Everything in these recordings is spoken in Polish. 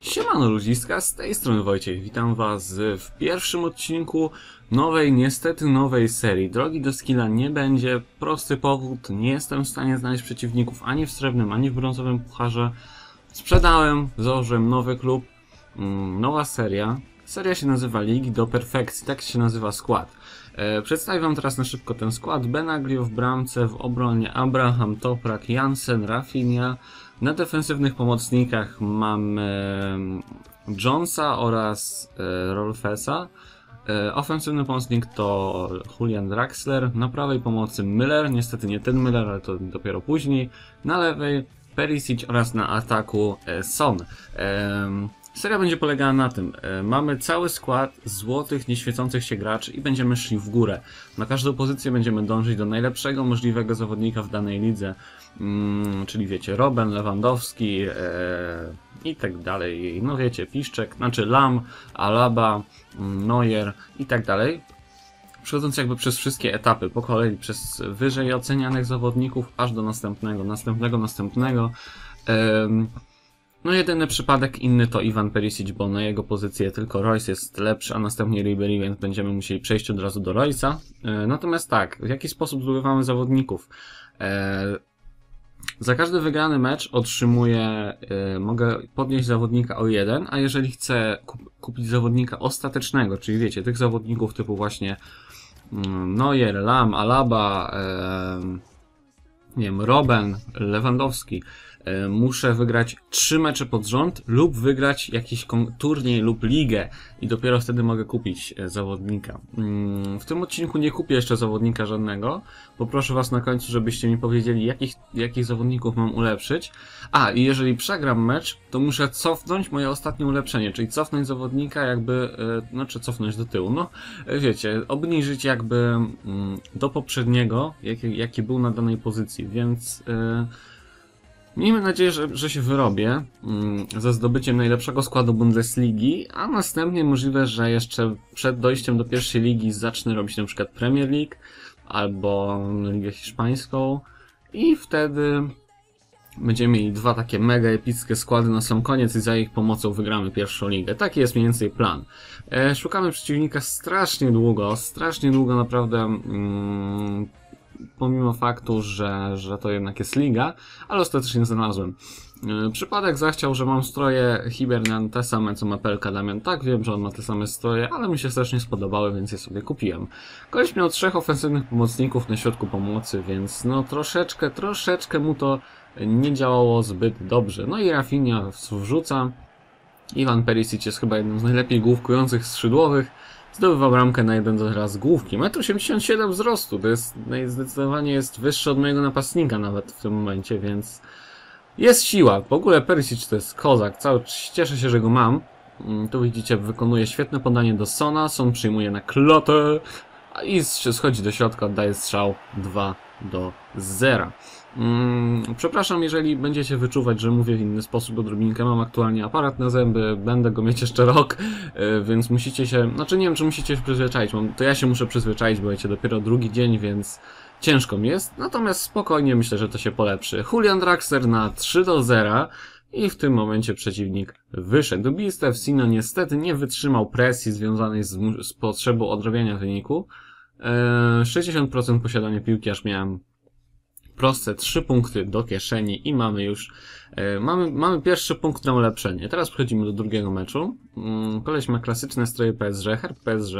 Siemano ludziska, z tej strony Wojciech, witam was w pierwszym odcinku nowej, niestety nowej serii. Drogi do skilla nie będzie, prosty powód, nie jestem w stanie znaleźć przeciwników ani w srebrnym, ani w brązowym pucharze. Sprzedałem, założyłem nowy klub, mm, nowa seria. Seria się nazywa Ligi do Perfekcji, tak się nazywa skład. E, przedstawię wam teraz na szybko ten skład. Benaglio w bramce, w obronie Abraham, Toprak, Jansen, Rafinha. Na defensywnych pomocnikach mamy Jonesa oraz e, Rolfesa. E, ofensywny pomocnik to Julian Draxler. Na prawej pomocy Miller, niestety nie ten Miller, ale to dopiero później. Na lewej Perisic oraz na ataku e, Son. Seria będzie polegała na tym. Mamy cały skład złotych, nieświecących się graczy i będziemy szli w górę. Na każdą pozycję będziemy dążyć do najlepszego możliwego zawodnika w danej lidze. Mm, czyli wiecie, Robben, Lewandowski e, i tak dalej. No wiecie, Piszczek, znaczy Lam, Alaba, mm, Neuer i tak dalej. Przechodząc jakby przez wszystkie etapy po kolei, przez wyżej ocenianych zawodników, aż do następnego, następnego, następnego. E, no jedyny przypadek inny to Iwan Perisic, bo na jego pozycję tylko Royce jest lepszy, a następnie Ribery, więc będziemy musieli przejść od razu do Royce'a. E, natomiast tak, w jaki sposób zdobywamy zawodników? E, za każdy wygrany mecz otrzymuję, yy, mogę podnieść zawodnika o jeden, a jeżeli chcę kup kupić zawodnika ostatecznego, czyli wiecie, tych zawodników typu właśnie yy, Neuer, Lam, Alaba, nie wiem, Robben, Lewandowski, E, muszę wygrać trzy mecze pod rząd lub wygrać jakiś turniej lub ligę i dopiero wtedy mogę kupić e, zawodnika. Mm, w tym odcinku nie kupię jeszcze zawodnika żadnego. Poproszę was na końcu, żebyście mi powiedzieli, jakich, jakich zawodników mam ulepszyć. A, i jeżeli przegram mecz, to muszę cofnąć moje ostatnie ulepszenie, czyli cofnąć zawodnika jakby, e, znaczy cofnąć do tyłu. No, wiecie, obniżyć jakby mm, do poprzedniego, jaki, jaki był na danej pozycji, więc... Yy, Miejmy nadzieję, że, że się wyrobię mm, ze zdobyciem najlepszego składu Bundesligi, a następnie możliwe, że jeszcze przed dojściem do pierwszej ligi zacznę robić na przykład Premier League albo Ligę Hiszpańską i wtedy będziemy mieli dwa takie mega epickie składy na sam koniec i za ich pomocą wygramy pierwszą ligę. Taki jest mniej więcej plan. E, szukamy przeciwnika strasznie długo, strasznie długo naprawdę... Mm, pomimo faktu, że, że to jednak jest liga, ale ostatecznie znalazłem. E, przypadek zachciał, że mam stroje Hibernian te same co ma Pelka Damian. Tak, wiem, że on ma te same stroje, ale mi się strasznie spodobały, więc je sobie kupiłem. Koleś miał trzech ofensywnych pomocników na środku pomocy, więc no troszeczkę, troszeczkę mu to nie działało zbyt dobrze. No i Rafinha wrzuca. Iwan Perisic jest chyba jednym z najlepiej główkujących skrzydłowych. Zdobywa bramkę na jeden raz główki. 1,87 m wzrostu, to jest zdecydowanie jest wyższy od mojego napastnika nawet w tym momencie, więc jest siła. W ogóle Perisic to jest kozak, cały cieszę się, że go mam. Mm, tu widzicie, wykonuje świetne podanie do Sona, Son przyjmuje na klotę i schodzi do środka, oddaje strzał 2 do 0. Mm, przepraszam, jeżeli będziecie wyczuwać, że mówię w inny sposób odrobinkę. Mam aktualnie aparat na zęby, będę go mieć jeszcze rok, e, więc musicie się... Znaczy nie wiem, czy musicie się przyzwyczaić. To ja się muszę przyzwyczaić, bo wiecie, dopiero drugi dzień, więc ciężko mi jest. Natomiast spokojnie myślę, że to się polepszy. Julian Draxler na 3 do 0. I w tym momencie przeciwnik wyszedł. Bistev Sino niestety nie wytrzymał presji związanej z, z potrzebą odrobienia wyniku. 60% e, posiadania piłki aż miałem proste, trzy punkty do kieszeni i mamy już, e, mamy, mamy pierwszy punkt na ulepszenie. Teraz przechodzimy do drugiego meczu. Mm, koleś ma klasyczne stroje PSG, herb PSG.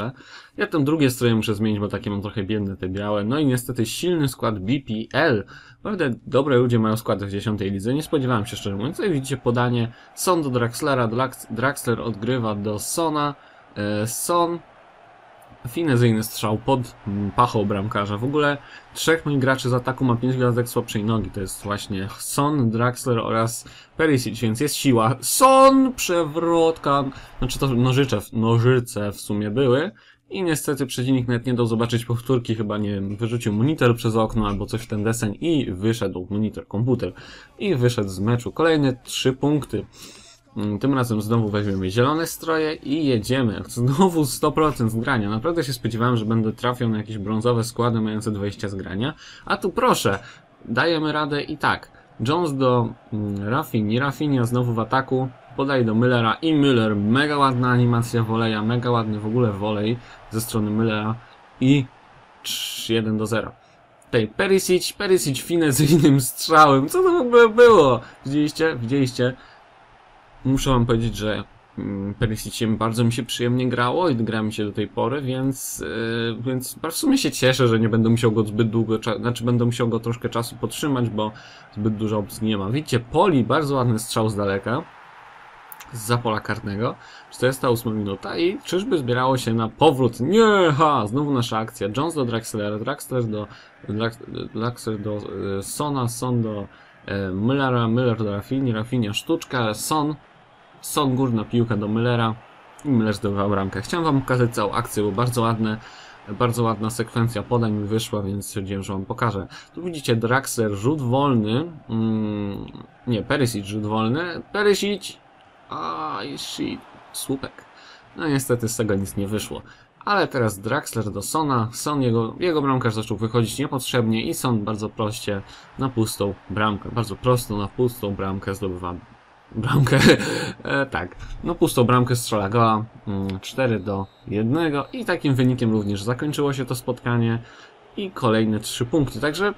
Ja tam drugie stroje muszę zmienić, bo takie mam trochę biedne te białe. No i niestety silny skład BPL. Naprawdę dobre ludzie mają składy w 10 lidze. Nie spodziewałem się szczerze mówiąc. Tutaj widzicie podanie Son do Draxlera, Draxler odgrywa do Sona. E, Son Finezyjny strzał pod pachą bramkarza. W ogóle trzech moich graczy z ataku ma 5 gwiazdek słabszej nogi. To jest właśnie Son, Draxler oraz Perisic, więc jest siła. Son! Przewrotka! Znaczy to nożycze, nożyce w sumie były. I niestety przeciwnik nawet nie dał zobaczyć powtórki, chyba nie wiem, wyrzucił monitor przez okno albo coś w ten deseń i wyszedł, monitor, komputer, i wyszedł z meczu. Kolejne trzy punkty. Mm, tym razem znowu weźmiemy zielone stroje i jedziemy. Znowu 100% grania. Naprawdę się spodziewałem, że będę trafiał na jakieś brązowe składy mające 20 zgrania. A tu proszę, dajemy radę i tak. Jones do mm, Raffini. Raffinia znowu w ataku. podaje do Müllera i Müller, mega ładna animacja woleja, mega ładny w ogóle wolej ze strony Müllera i 1 do 0. Tej Perisic, Perisic finezyjnym strzałem, co to w ogóle było? Widzieliście? Widzieliście? Muszę wam powiedzieć, że mm, Perisiciem bardzo mi się przyjemnie grało i gra mi się do tej pory, więc, yy, więc w sumie się cieszę, że nie będę musiał go zbyt długo, znaczy będę musiał go troszkę czasu podtrzymać, bo zbyt dużo opcji nie ma. Widzicie, Poli, bardzo ładny strzał z daleka, z pola karnego, 48 minuta i czyżby zbierało się na powrót? Nie, ha, znowu nasza akcja. Jones do Draxlera, Draxler do, Drax- Draxler do e, Sona, Son do e, Müllera, Müller do Rafini, Rafinia sztuczka, Son, Son górna piłka do Müllera i Müller zdobywał bramkę. Chciałem wam pokazać całą akcję, bo bardzo ładne, bardzo ładna sekwencja podań mi wyszła, więc stwierdziłem, że wam pokażę. Tu widzicie Draxler, rzut wolny, mm, nie, Perisic rzut wolny, Perisic, aj, shit, słupek. No niestety z tego nic nie wyszło. Ale teraz Draxler do Sona. Son, jego, jego bramkarz zaczął wychodzić niepotrzebnie i Son bardzo proście na pustą bramkę. Bardzo prosto na pustą bramkę zdobywa bramkę. e, tak, no pustą bramkę strzela gola. Mm, 4 do 1 i takim wynikiem również zakończyło się to spotkanie i kolejne 3 punkty. Także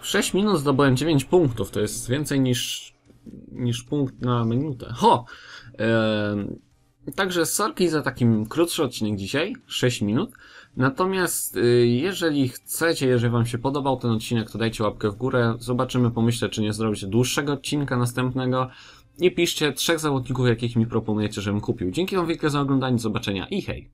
w 6 minut zdobyłem 9 punktów. To jest więcej niż, niż punkt na minutę. Ho! Em, Także sorki za takim krótszy odcinek dzisiaj, 6 minut. Natomiast y, jeżeli chcecie, jeżeli wam się podobał ten odcinek, to dajcie łapkę w górę. Zobaczymy, pomyślę, czy nie zrobicie dłuższego odcinka następnego. I piszcie trzech zawodników, jakich mi proponujecie, żebym kupił. Dzięki wam wielkie za oglądanie, do zobaczenia i hej!